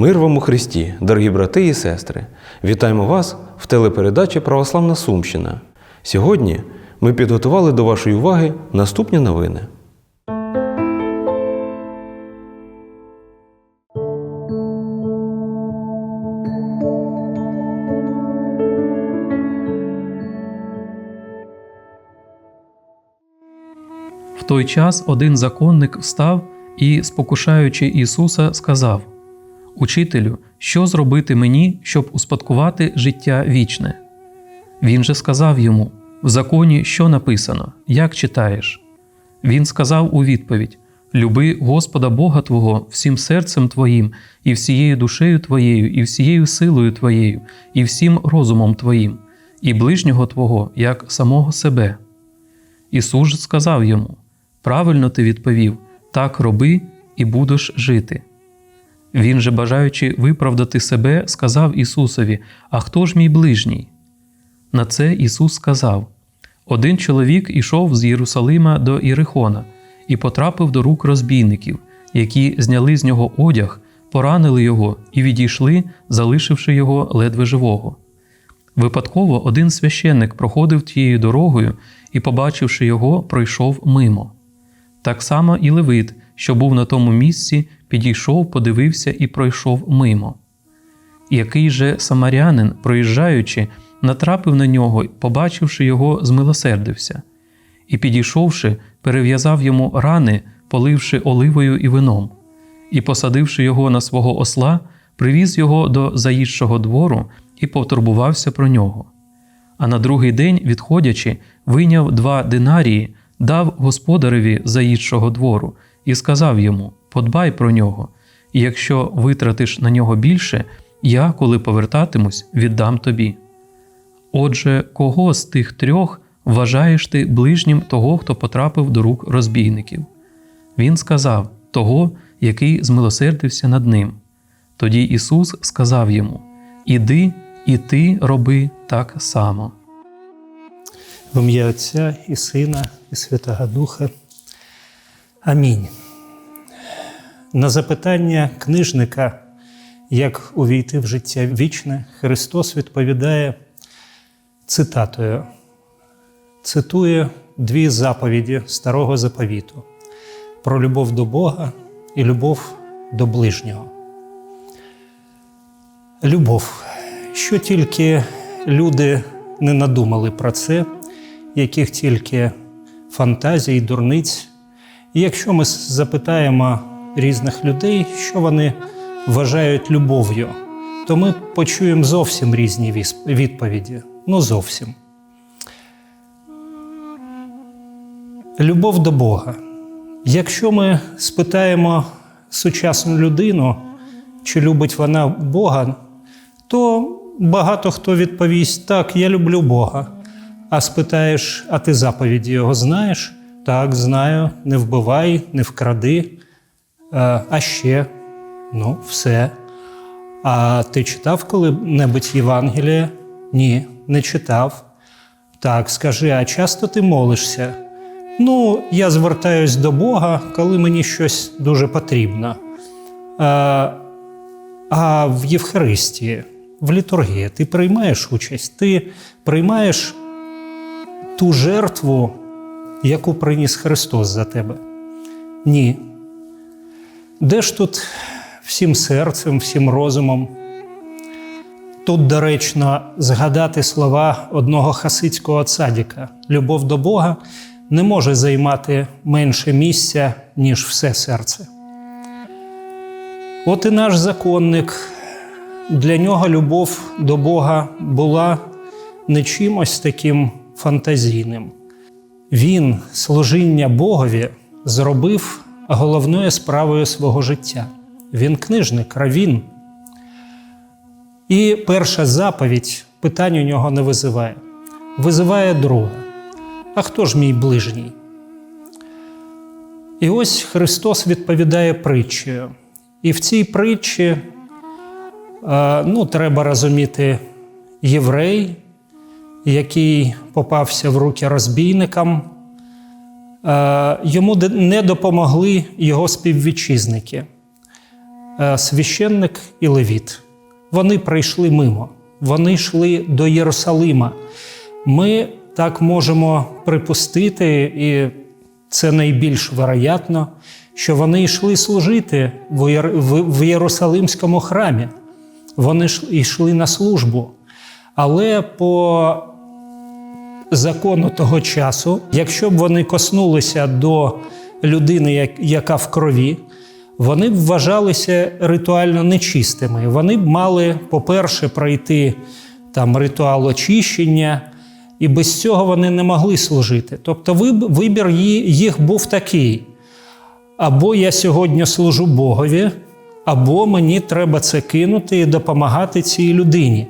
Мир вам у Христі, дорогі брати і сестри! Вітаємо вас в телепередачі Православна Сумщина. Сьогодні ми підготували до вашої уваги наступні новини. В той час один законник встав і, спокушаючи Ісуса, сказав: Учителю, що зробити мені, щоб успадкувати життя вічне? Він же сказав йому: В законі що написано, як читаєш? Він сказав у відповідь: Люби Господа Бога Твого всім серцем Твоїм, і всією душею Твоєю, і всією силою Твоєю, і всім розумом Твоїм, і ближнього Твого, як самого себе. Ісус сказав йому: Правильно ти відповів, так роби і будеш жити. Він же, бажаючи виправдати себе, сказав Ісусові: А хто ж мій ближній? На це Ісус сказав: Один чоловік ішов з Єрусалима до Ірихона і потрапив до рук розбійників, які зняли з нього одяг, поранили його і відійшли, залишивши його ледве живого. Випадково один священник проходив тією дорогою і, побачивши його, пройшов мимо. Так само і Левит, що був на тому місці, підійшов, подивився і пройшов мимо. Який же самарянин, проїжджаючи, натрапив на нього, побачивши його, змилосердився, і, підійшовши, перев'язав йому рани, поливши оливою і вином, і, посадивши його на свого осла, привіз його до заїжджого двору і потурбувався про нього. А на другий день, відходячи, вийняв два динарії, дав господареві заїжджого двору і сказав йому: Подбай про нього, і якщо витратиш на нього більше, я, коли повертатимусь, віддам тобі. Отже, кого з тих трьох вважаєш ти ближнім того, хто потрапив до рук розбійників? Він сказав того, який змилосердився над ним. Тоді Ісус сказав йому: Іди і ти роби так само. В ім'я Отця і Сина, і Святого Духа. Амінь. На запитання книжника, як увійти в життя вічне, Христос відповідає цитатою, цитує дві заповіді Старого Заповіту про любов до Бога і любов до ближнього. Любов, що тільки люди не надумали про це, яких тільки фантазій, дурниць. І якщо ми запитаємо різних людей, що вони вважають любов'ю, то ми почуємо зовсім різні відповіді. Ну, зовсім. Любов до Бога. Якщо ми спитаємо сучасну людину, чи любить вона Бога, то багато хто відповість: так, я люблю Бога. А спитаєш, а ти заповіді його знаєш? Так, знаю, не вбивай, не вкради. Е, А ще, ну, все. А ти читав коли-небудь Євангеліє? Ні, не читав. Так, скажи, а часто ти молишся? Ну, я звертаюсь до Бога, коли мені щось дуже потрібно. А, а в Євхаристії, в літургії ти приймаєш участь, ти приймаєш ту жертву, яку приніс Христос за тебе? Ні. Де ж тут всім серцем, всім розумом? Тут доречно згадати слова одного хасидського цадіка: любов до Бога не може займати менше місця, ніж все серце. От і наш законник, для нього любов до Бога була не чимось таким фантазійним. Він служіння Богові зробив головною справою свого життя. Він книжник, равін. І перша заповідь питань у нього не визиває. Визиває друга. А хто ж мій ближній? І ось Христос відповідає притчею. І в цій притчі е, ну, треба розуміти єврей, який попався в руки розбійникам. Е, Йому не допомогли його співвітчизники. е, священник і левіт. Вони прийшли мимо, вони йшли до Єрусалима. Ми так можемо припустити, і це найбільш вероятно, що вони йшли служити в Єр- в- в Єрусалимському храмі. Вони йшли на службу. Але по закону того часу, якщо б вони коснулися до людини, яка в крові, вони б вважалися ритуально нечистими. Вони б мали, по-перше, пройти там ритуал очищення, і без цього вони не могли служити. Тобто вибір їх був такий: або я сьогодні служу Богові, або мені треба це кинути і допомагати цій людині.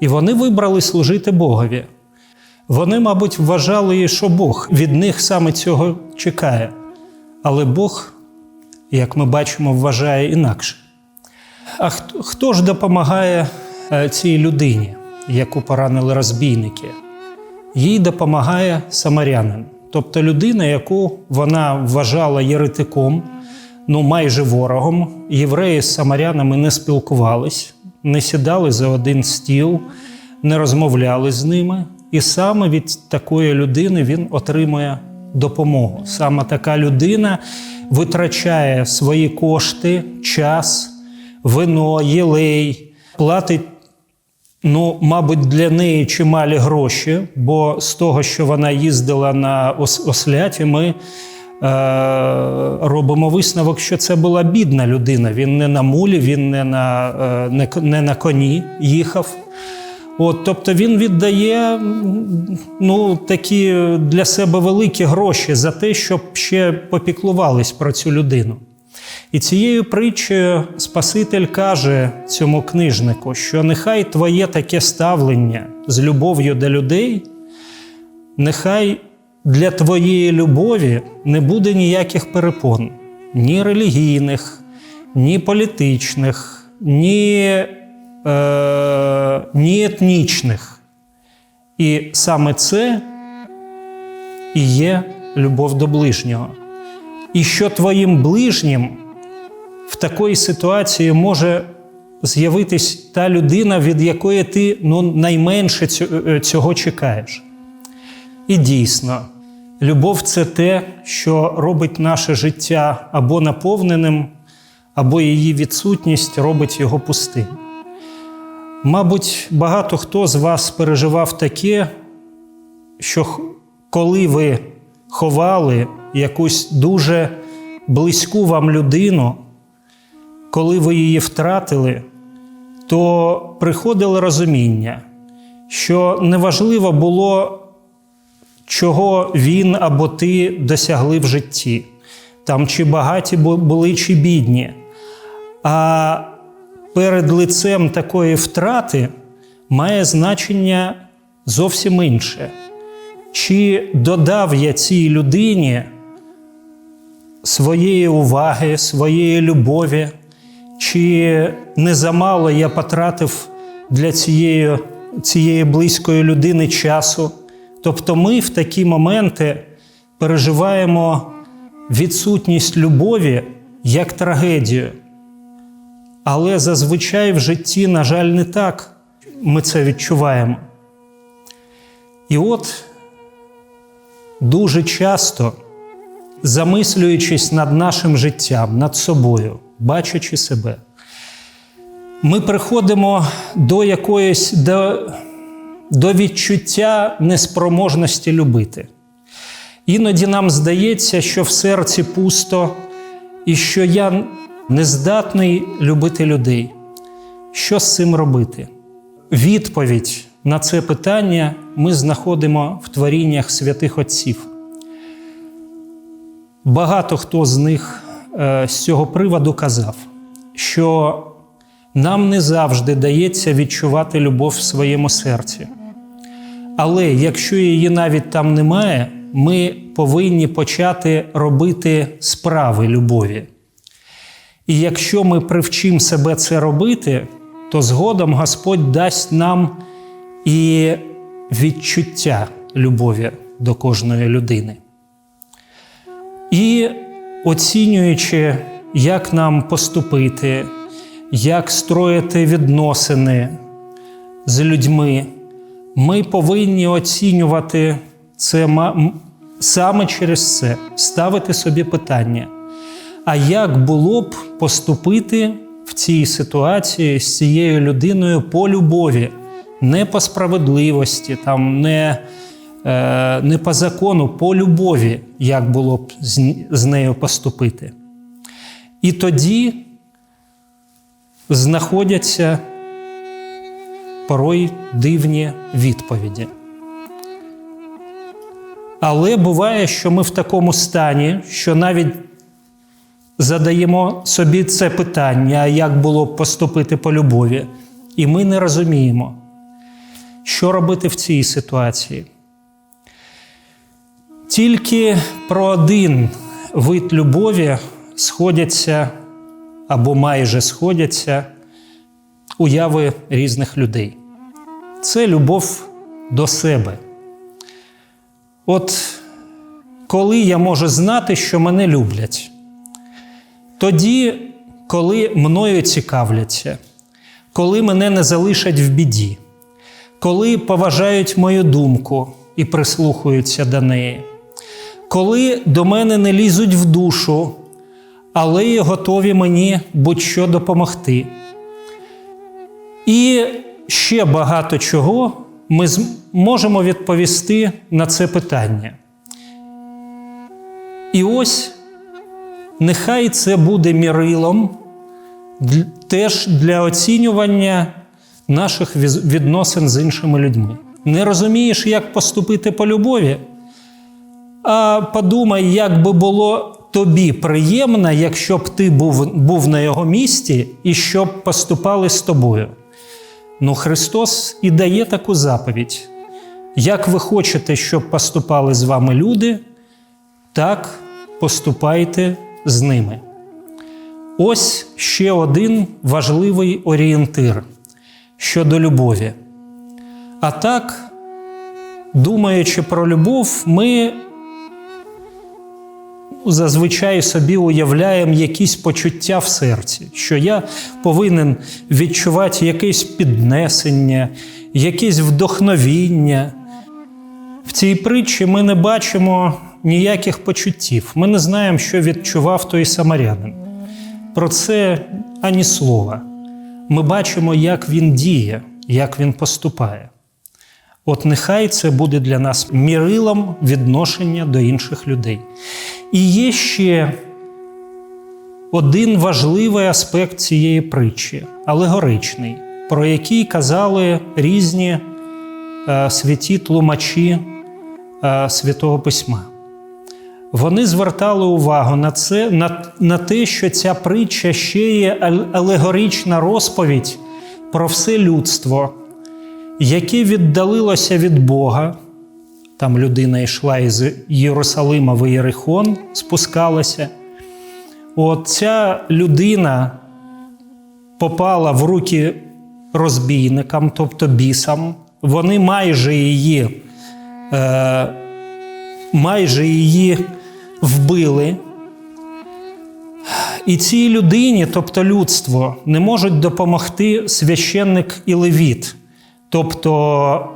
І вони вибрали служити Богові. Вони, мабуть, вважали, що Бог від них саме цього чекає. Але Бог, як ми бачимо, вважає інакше. А хто, хто ж допомагає е, цій людині, яку поранили розбійники? Їй допомагає самарянин, тобто людина, яку вона вважала єретиком, ну майже ворогом. Євреї з самарянами не спілкувались, не сідали за один стіл, не розмовляли з ними. І саме від такої людини він отримує допомогу. Саме така людина витрачає свої кошти, час, вино, єлей, платить Ну, мабуть, для неї чималі гроші, бо з того, що вона їздила на осляті, ми е, робимо висновок, що це була бідна людина. Він не на мулі, він не на, е, не, не на коні їхав. От, тобто він віддає ну, такі для себе великі гроші за те, щоб ще попіклувались про цю людину. І цією притчею Спаситель каже цьому книжнику, що нехай твоє таке ставлення з любов'ю до людей, нехай для твоєї любові не буде ніяких перепон, ні релігійних, ні політичних, ні, е, ні етнічних. І саме це і є любов до ближнього. І що твоїм ближнім в такій ситуації може з'явитись та людина, від якої ти ну, найменше е, цього чекаєш. І дійсно, любов це те, що робить наше життя або наповненим, або її відсутність робить його пустим. Мабуть, багато хто з вас переживав таке, що коли ви ховали якусь дуже близьку вам людину, коли ви її втратили, то приходило розуміння, що неважливо було, чого він або ти досягли в житті, там чи багаті були, чи бідні. А перед лицем такої втрати має значення зовсім інше. Чи додав я цій людині своєї уваги, своєї любові, чи не замало я потратив для цієї, цієї близької людини часу? Тобто ми в такі моменти переживаємо відсутність любові як трагедію. Але зазвичай в житті, на жаль, не так ми це відчуваємо. І от дуже часто, замислюючись над нашим життям, над собою, бачачи себе, ми приходимо до якоїсь до, до відчуття неспроможності любити. Іноді нам здається, що в серці пусто і що я не здатний любити людей. Що з цим робити? Відповідь на це питання ми знаходимо в творіннях святих Отців. Багато хто з них е, з цього приводу казав, що нам не завжди дається відчувати любов в своєму серці. Але якщо її навіть там немає, ми повинні почати робити справи любові. І якщо ми привчимо себе це робити, то згодом Господь дасть нам і відчуття любові до кожної людини. І оцінюючи як нам поступити, як строїти відносини з людьми, ми повинні оцінювати це саме через це, ставити собі питання. А як було б поступити в цій ситуації з цією людиною по любові, не по справедливості, там, не, е, не по закону, по любові, як було б з, з нею поступити? І тоді знаходяться порой дивні відповіді. Але буває, що ми в такому стані, що навіть задаємо собі це питання, як було б поступити по любові, і ми не розуміємо, що робити в цій ситуації. Тільки про один вид любові сходяться або майже сходяться уяви різних людей. Це любов до себе. От коли я можу знати, що мене люблять, тоді, коли мною цікавляться, коли мене не залишать в біді, коли поважають мою думку і прислухаються до неї, коли до мене не лізуть в душу, але готові мені будь-що допомогти. І ще багато чого ми можемо відповісти на це питання. І ось нехай це буде мірилом теж для оцінювання наших відносин з іншими людьми. Не розумієш, як поступити по любові, а подумай, як би було тобі приємно, якщо б ти був, був на його місці і щоб поступали з тобою. Ну, Христос і дає таку заповідь. Як ви хочете, щоб поступали з вами люди, так поступайте з ними. Ось ще один важливий орієнтир щодо любові. А так, думаючи про любов, ми зазвичай собі уявляємо якісь почуття в серці, що я повинен відчувати якесь піднесення, якесь вдохновіння. В цій притчі ми не бачимо ніяких почуттів. Ми не знаємо, що відчував той самарянин. Про це ані слова. Ми бачимо, як він діє, як він поступає. От нехай це буде для нас мірилом відношення до інших людей. І є ще один важливий аспект цієї притчі алегоричний, про який казали різні е, святі тлумачі е, Святого Письма. Вони звертали увагу на це, на, на те, що ця притча ще є ал- алегорична розповідь про все людство, яке віддалилося від Бога. Там людина йшла із Єрусалима в Єрихон, спускалася. От ця людина попала в руки розбійникам, тобто бісам. Вони майже її, е, майже її вбили. І цій людині, тобто людство, не можуть допомогти священник і левіт, тобто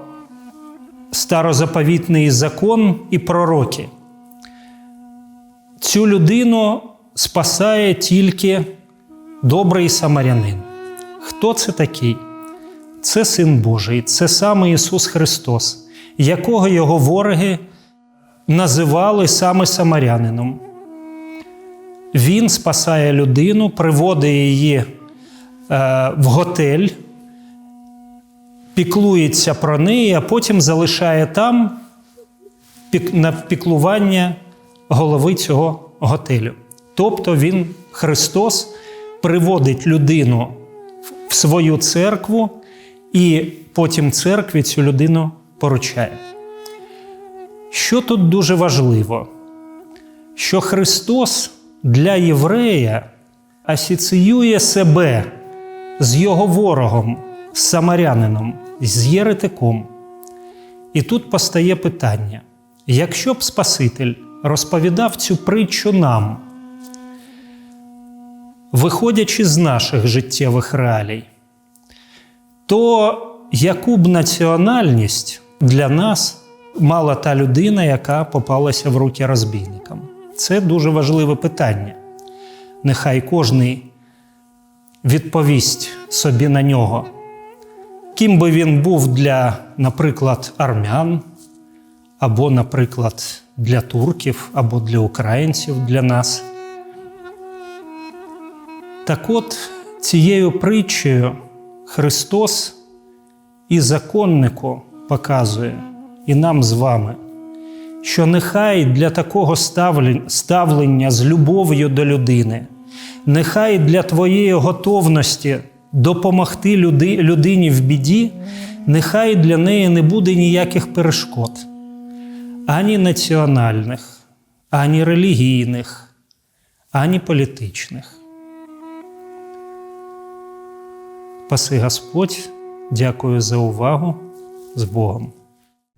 старозаповітний закон і пророки. Цю людину спасає тільки добрий самарянин. Хто це такий? Це Син Божий, це саме Ісус Христос, якого його вороги називали саме самарянином. Він спасає людину, приводить її е, в готель, піклується про неї, а потім залишає там на піклування голови цього готелю. Тобто він, Христос, приводить людину в свою церкву і потім церкві цю людину поручає. Що тут дуже важливо? Що Христос для єврея асоціює себе з його ворогом, з самарянином, з єретиком. І тут постає питання: якщо б Спаситель розповідав цю притчу нам, виходячи з наших життєвих реалій, то яку б національність для нас мала та людина, яка попалася в руки розбійникам? Це дуже важливе питання. Нехай кожний відповість собі на нього. Ким би він був для, наприклад, армян, або, наприклад, для турків, або для українців для нас. Так от, цією притчею Христос і законнику показує, і нам з вами, що нехай для такого ставлення з любов'ю до людини, нехай для твоєї готовності допомогти людині в біді, нехай для неї не буде ніяких перешкод, ані національних, ані релігійних, ані політичних. Паси Господь, дякую за увагу з Богом.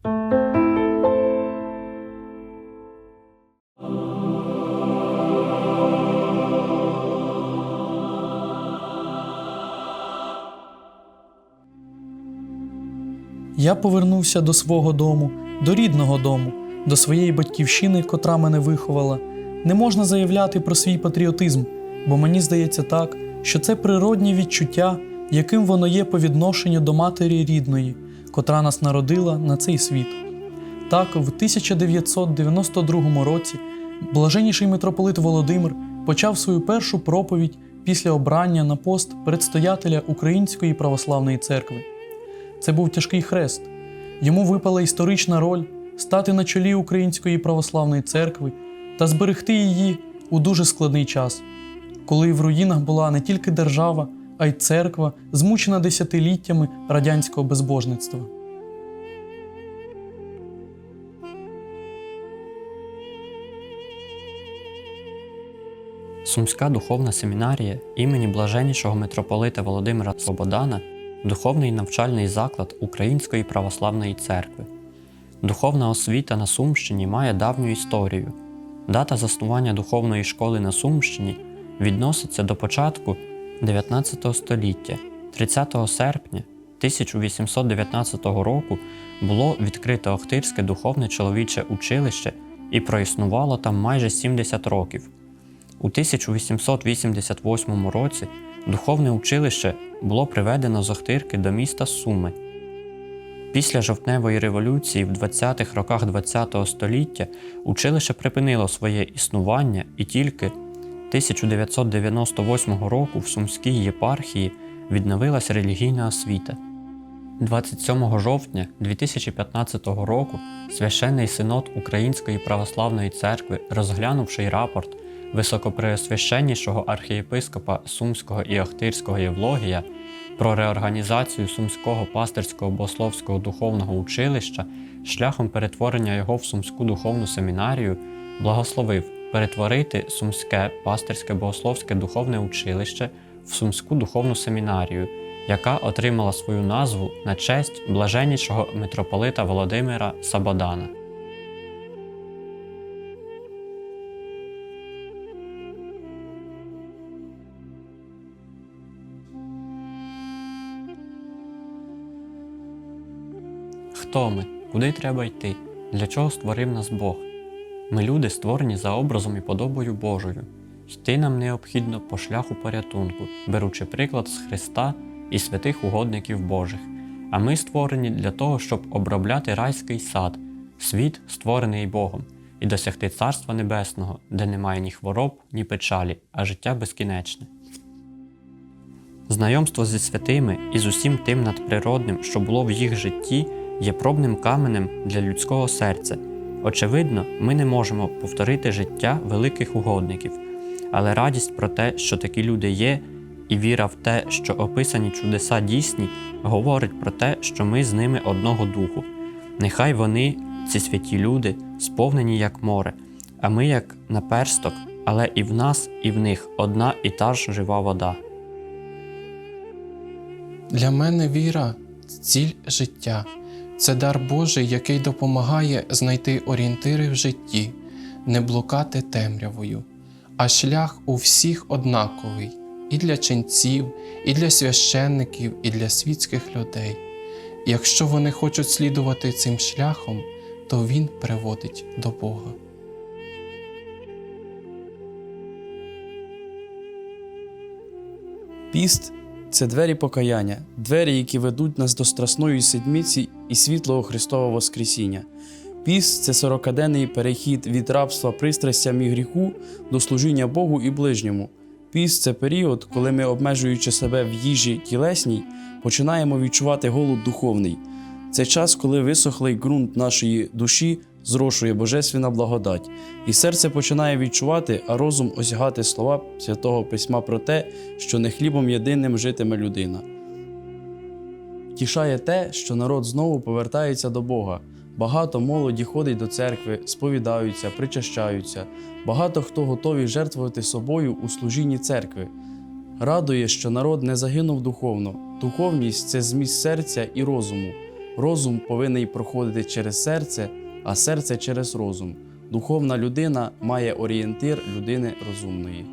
Я повернувся до свого дому, до рідного дому, до своєї батьківщини, котра мене виховала. Не можна заявляти про свій патріотизм, бо мені здається так, що це природнє відчуття, яким воно є по відношенню до матері рідної, котра нас народила на цей світ. Так, в 1992 році блаженніший митрополит Володимир почав свою першу проповідь після обрання на пост предстоятеля Української православної церкви. Це був тяжкий хрест. Йому випала історична роль стати на чолі Української православної церкви та зберегти її у дуже складний час, коли в руїнах була не тільки держава, а й церква, змучена десятиліттями радянського безбожництва. Сумська духовна семінарія імені блаженнішого митрополита Володимира Свободана духовний навчальний заклад Української православної церкви. Духовна освіта на Сумщині має давню історію. Дата заснування духовної школи на Сумщині відноситься до початку 19 століття. 30 серпня 1819 року було відкрито Охтирське духовне чоловіче училище і проіснувало там майже 70 років. У 1888 році духовне училище було приведено з Охтирки до міста Суми. Після жовтневої революції в 20-х роках ХХ століття училище припинило своє існування і тільки 1998 року в Сумській єпархії відновилась релігійна освіта. 27 жовтня 2015 року священний синод Української православної церкви, розглянувши рапорт високопреосвященнішого архієпископа Сумського і Охтирського Євлогія про реорганізацію Сумського пастирського богословського духовного училища шляхом перетворення його в Сумську духовну семінарію, благословив перетворити Сумське пастирське богословське духовне училище в Сумську духовну семінарію, яка отримала свою назву на честь блаженнішого митрополита Володимира Сабодана. Хто ми? Куди треба йти? Для чого створив нас Бог? Ми люди створені за образом і подобою Божою. Йти нам необхідно по шляху порятунку, беручи приклад з Христа і святих угодників Божих. А ми створені для того, щоб обробляти райський сад, світ, створений Богом, і досягти Царства Небесного, де немає ні хвороб, ні печалі, а життя безкінечне. Знайомство зі святими і з усім тим надприродним, що було в їх житті, є пробним каменем для людського серця. Очевидно, ми не можемо повторити життя великих угодників, але радість про те, що такі люди є, і віра в те, що описані чудеса дійсні, говорить про те, що ми з ними одного духу. Нехай вони, ці святі люди, сповнені як море, а ми як наперсток, але і в нас, і в них одна і та ж жива вода. Для мене віра ціль життя. Це дар Божий, який допомагає знайти орієнтири в житті, не блукати темрявою, а шлях у всіх однаковий і для ченців, і для священників, і для світських людей. Якщо вони хочуть слідувати цим шляхом, то він приводить до Бога. Піст це двері покаяння, двері, які ведуть нас до страсної седмиці і світлого Христового Воскресіння. Піст це сорокаденний перехід від рабства пристрастям і гріху до служіння Богу і ближньому. Піст це період, коли ми, обмежуючи себе в їжі тілесній, починаємо відчувати голод духовний. Це час, коли висохлий ґрунт нашої душі зрошує Божественна благодать, і серце починає відчувати, а розум осягати слова святого письма про те, що не хлібом єдиним житиме людина. Тішає те, що народ знову повертається до Бога. Багато молоді ходить до церкви, сповідаються, причащаються. Багато хто готові жертвувати собою у служінні церкви. Радує, що народ не загинув духовно. Духовність це зміст серця і розуму. Розум повинен проходити через серце, а серце через розум. Духовна людина має орієнтир людини розумної.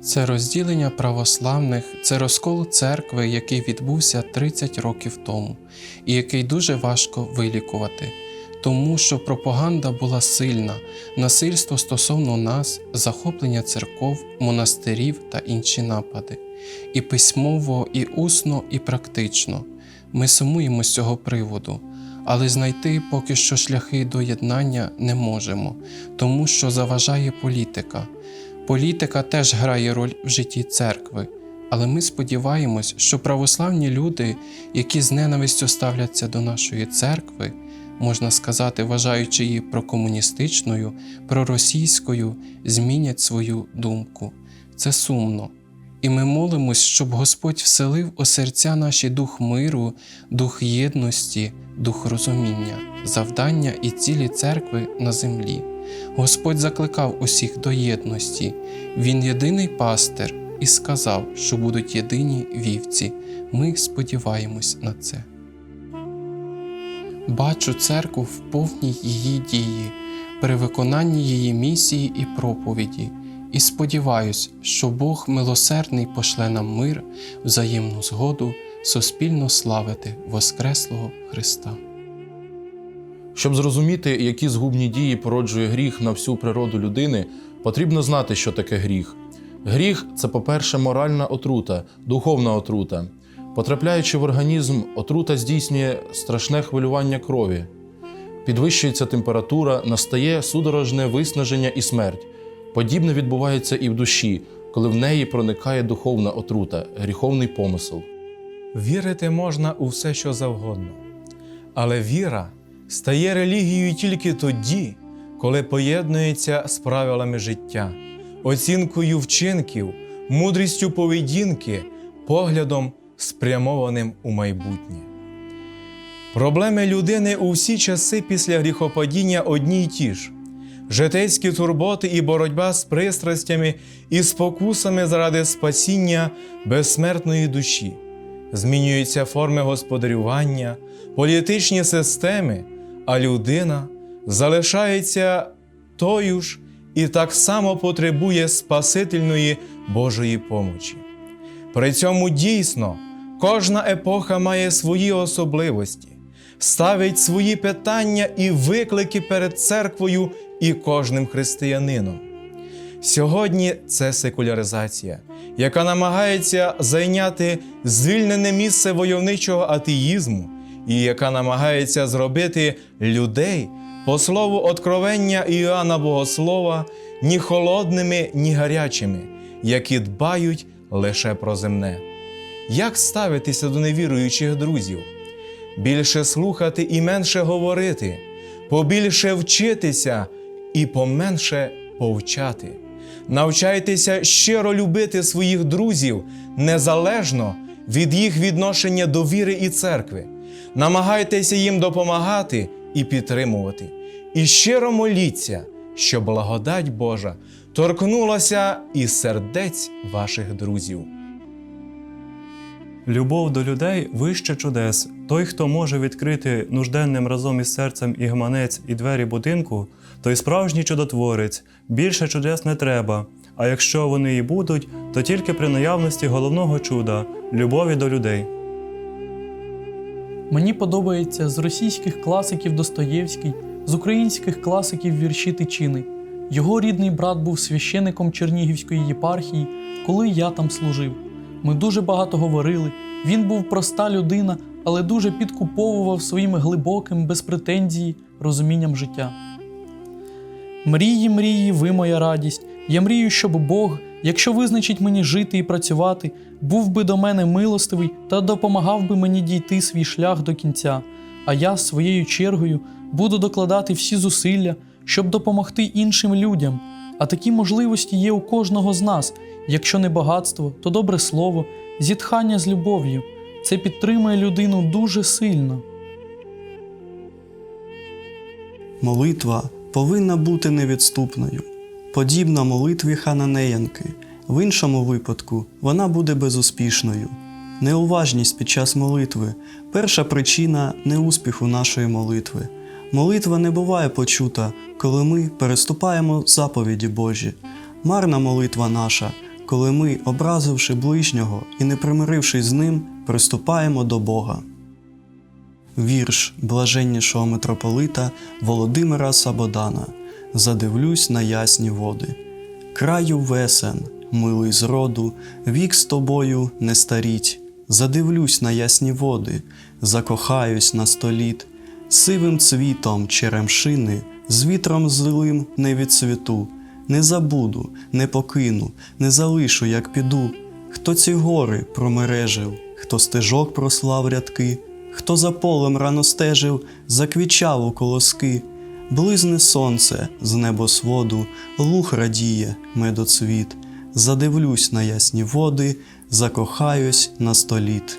Це розділення православних, це розкол церкви, який відбувся 30 років тому, і який дуже важко вилікувати, тому що пропаганда була сильна, насильство стосовно нас, захоплення церков, монастирів та інші напади, і письмово, і усно, і практично. Ми сумуємо з цього приводу, але знайти поки що шляхи до єднання не можемо, тому що заважає політика. Політика теж грає роль в житті церкви, але ми сподіваємось, що православні люди, які з ненавистю ставляться до нашої церкви, можна сказати, вважаючи її прокомуністичною, проросійською, змінять свою думку. Це сумно. І ми молимось, щоб Господь вселив у серця наші дух миру, дух єдності, дух розуміння, завдання і цілі церкви на землі. Господь закликав усіх до єдності. Він єдиний пастир і сказав, що будуть єдині вівці. Ми сподіваємось на це. Бачу церкву в повній її дії, при виконанні її місії і проповіді, і сподіваюсь, що Бог милосердний пошле нам мир, взаємну згоду, суспільно славити Воскреслого Христа. Щоб зрозуміти, які згубні дії породжує гріх на всю природу людини, потрібно знати, що таке гріх. Гріх це, по-перше, моральна отрута, духовна отрута. Потрапляючи в організм, отрута здійснює страшне хвилювання крові. Підвищується температура, настає судорожне виснаження і смерть. Подібне відбувається і в душі, коли в неї проникає духовна отрута, гріховний помисел. Вірити можна у все, що завгодно. Але віра стає релігією тільки тоді, коли поєднується з правилами життя, оцінкою вчинків, мудрістю поведінки, поглядом, спрямованим у майбутнє. Проблеми людини у всі часи після гріхопадіння одні й ті ж. Житейські турботи і боротьба з пристрастями і спокусами заради спасіння безсмертної душі. Змінюються форми господарювання, політичні системи, а людина залишається тою ж і так само потребує Спасительної Божої помочі. При цьому дійсно кожна епоха має свої особливості, ставить свої питання і виклики перед церквою і кожним християнином. Сьогодні це секуляризація, яка намагається зайняти звільнене місце войовничого атеїзму і яка намагається зробити людей, по слову откровення Іоанна Богослова, ні холодними, ні гарячими, які дбають лише про земне. Як ставитися до невіруючих друзів? Більше слухати і менше говорити, побільше вчитися і поменше повчати. Навчайтеся щиро любити своїх друзів незалежно від їх відношення до віри і церкви. Намагайтеся їм допомагати і підтримувати. І щиро моліться, щоб благодать Божа торкнулася і сердець ваших друзів. Любов до людей вище чудес. Той, хто може відкрити нужденним разом із серцем і гаманець і двері будинку, той справжній чудотворець. Більше чудес не треба. А якщо вони і будуть, то тільки при наявності головного чуда любові до людей. Мені подобається з російських класиків Достоєвський, з українських класиків вірші Тичини. Його рідний брат був священиком Чернігівської єпархії, коли я там служив. Ми дуже багато говорили. Він був проста людина, але дуже підкуповував своїм глибоким, без претензії, розумінням життя. Мрії, мрії, ви моя радість. Я мрію, щоб Бог, якщо визначить мені жити і працювати, був би до мене милостивий та допомагав би мені дійти свій шлях до кінця. А я своєю чергою буду докладати всі зусилля, щоб допомогти іншим людям. А такі можливості є у кожного з нас. Якщо не багатство, то добре слово, зітхання з любов'ю. Це підтримує людину дуже сильно. Молитва повинна бути невідступною, подібна молитві Хананеянки. В іншому випадку вона буде безуспішною. Неуважність під час молитви перша причина неуспіху нашої молитви. Молитва не буває почута, коли ми переступаємо заповіді Божі. Марна молитва наша, коли ми, образивши ближнього і не примирившись з ним, приступаємо до Бога. Вірш блаженнішого митрополита Володимира Сабодана Задивлюсь на ясні води. Краю весен, милий зроду, вік з тобою не старіть. Задивлюсь на ясні води, закохаюсь на століт, сивим цвітом черемшини, з вітром злим не відцвіту, не забуду, не покину, не залишу, як піду. Хто ці гори промережив, хто стежок прослав рядки, хто за полем рано стежив, заквічав у колоски, близне сонце з небосводу, луг радіє, медоцвіт, задивлюсь на ясні води, закохаюсь на століт.